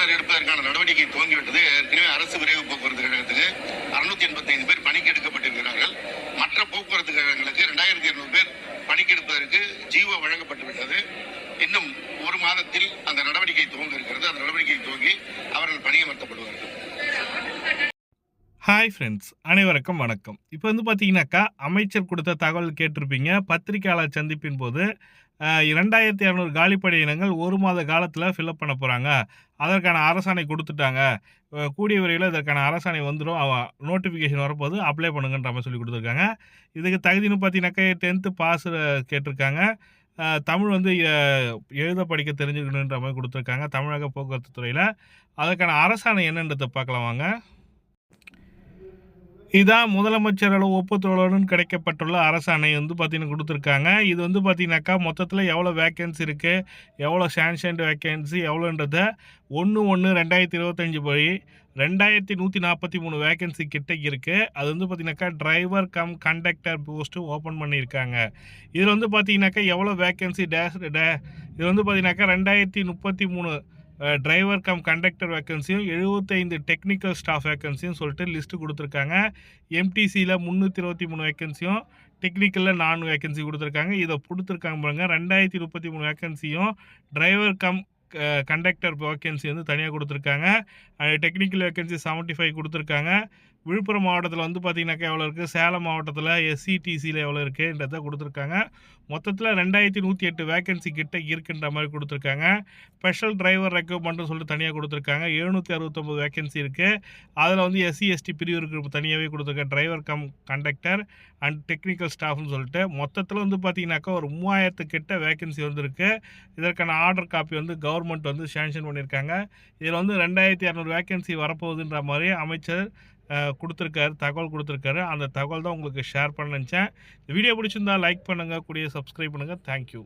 ஓட்டுநர் எடுப்பதற்கான நடவடிக்கை துவங்கிவிட்டது. ஏற்கனவே அரசு விரைவு போக்குவரத்து கழகத்துக்கு அறுநூத்தி எண்பத்தி ஐந்து பேர் பணிக்கு எடுக்கப்பட்டிருக்கிறார்கள். மற்ற போக்குவரத்து கழகங்களுக்கு இரண்டாயிரத்தி இருநூறு பேர் பணிக்கு எடுப்பதற்கு ஜீவோ வழங்கப்பட்டுவிட்டது இன்னும் ஒரு மாதத்தில் அந்த நடவடிக்கை துவங்க இருக்கிறது. அந்த நடவடிக்கை துவங்கி அவர்கள் பணியமர்த்தப்படுவார்கள். ஹாய் ஃப்ரெண்ட்ஸ் அனைவருக்கும் வணக்கம். இப்போ வந்து பார்த்தீங்கன்னாக்கா அமைச்சர் கொடுத்த தகவல் கேட்டிருப்பீங்க. பத்திரிகையாளர் சந்திப்பின் போது இரண்டாயிரத்தி இரநூறு காலிப்படை இனங்கள் ஒரு மாத காலத்தில் ஃபில்அப் பண்ண போகிறாங்க அதற்கான அரசாணை கொடுத்துட்டாங்க. கூடிய விரைவில் இதற்கான அரசாணை வந்துடும் அவ நோட்டிஃபிகேஷன் வரப்போது அப்ளை பண்ணுங்கன்ற மாதிரி சொல்லி கொடுத்துருக்காங்க. இதுக்கு தகுதின்னு பார்த்தீங்கன்னாக்கா டென்த்து பாஸ் கேட்டிருக்காங்க. தமிழ் வந்து எழுத படிக்க தெரிஞ்சுக்கணுன்ற மாதிரி கொடுத்துருக்காங்க தமிழக போக்குவரத்து துறையில். அதற்கான அரசாணை என்னன்றதை பார்க்கலாம் வாங்க. இதான் முதலமைச்சர் அளவு ஒப்புதலுடன் கிடைக்கப்பட்டுள்ள அரசாணை வந்து பார்த்தீங்கன்னா கொடுத்துருக்காங்க. இது வந்து பார்த்தீங்கன்னாக்கா மொத்தத்தில் எவ்வளோ வேக்கன்சி இருக்குது எவ்வளோ சாங்ஷன்டு வேக்கன்சி எவ்வளோன்றத ஒன்று ஒன்று ரெண்டாயிரத்தி இருபத்தஞ்சி படி ரெண்டாயிரத்தி நூற்றி நாற்பத்தி மூணு வேக்கன்சி கிட்ட இருக்குது அது வந்து பார்த்தீங்கன்னாக்கா driver cum conductor post open பண்ணியிருக்காங்க. இதில் வந்து பார்த்தீங்கன்னாக்கா எவ்வளோ வேக்கன்சி டேஷ் டே இது வந்து பார்த்தீங்கன்னாக்கா ரெண்டாயிரத்தி முப்பத்தி மூணு டிரைவர் கம் கண்டக்டர் வேக்கன்சியும் எழுபத்தைந்து டெக்னிக்கல் ஸ்டாஃப் வேக்கன்சியும் சொல்லிட்டு லிஸ்ட்டு கொடுத்துருக்காங்க. எம்டிசியில் முந்நூற்றி இருபத்தி மூணு வேக்கன்சியும் டெக்னிக்கலில் நானூறு வேக்கன்சி கொடுத்துருக்காங்க. இதை கொடுத்துருக்காங்க பாருங்கள் ரெண்டாயிரத்தி முப்பத்தி மூணு வேக்கன்சியும் டிரைவர் கம் கண்டக்டர் வேக்கன்சி வந்து தனியாக கொடுத்துருக்காங்க. டெக்னிக்கல் வேக்கன்சி செவன்ட்டி ஃபைவ் கொடுத்துருக்காங்க. விழுப்புரம் மாவட்டத்தில் வந்து பார்த்திங்கனாக்கா எவ்வளோ இருக்குது சேலம் மாவட்டத்தில் எஸ்சிடிசியில் எவ்வளோ இருக்குன்றத கொடுத்துருக்காங்க. மொத்தத்தில் ரெண்டாயிரத்தி நூற்றி எட்டு வேக்கன்சி கிட்ட இருக்குன்ற மாதிரி கொடுத்துருக்காங்க. ஸ்பெஷல் டிரைவர் ரெக்ரூட்மெண்ட்னு சொல்லிட்டு தனியாக கொடுத்துருக்காங்க. எழுநூற்றி அறுபத்தொம்பது வேகன்சி இருக்குது அதில் வந்து எஸ்சி எஸ்டி பிரிவு தனியாகவே கொடுத்துருக்காங்க driver cum conductor and technical ஸ்டாஃப்னு சொல்லிட்டு. மொத்தத்தில் வந்து பார்த்தீங்கன்னாக்கா ஒரு மூவாயிரத்து கிட்ட வேக்கன்சி வந்துருக்கு. இதற்கான ஆர்டர் காப்பி வந்து கவர்மெண்ட் கவர்மெண்ட் வந்து சேங்ஷன் பண்ணியிருக்காங்க. இதில் வந்து ரெண்டாயிரத்தி இரநூறு வேக்கன்சி வரப்போகுதுன்ற மாதிரி அமைச்சர் கொடுத்துருக்காரு தகவல் கொடுத்துருக்காரு. அந்த தகவல் தான் உங்களுக்கு ஷேர் பண்ண நினச்சேன். வீடியோ பிடிச்சிருந்தா லைக் பண்ணுங்கள் கூடிய சப்ஸ்கிரைப் பண்ணுங்கள் தேங்க்யூ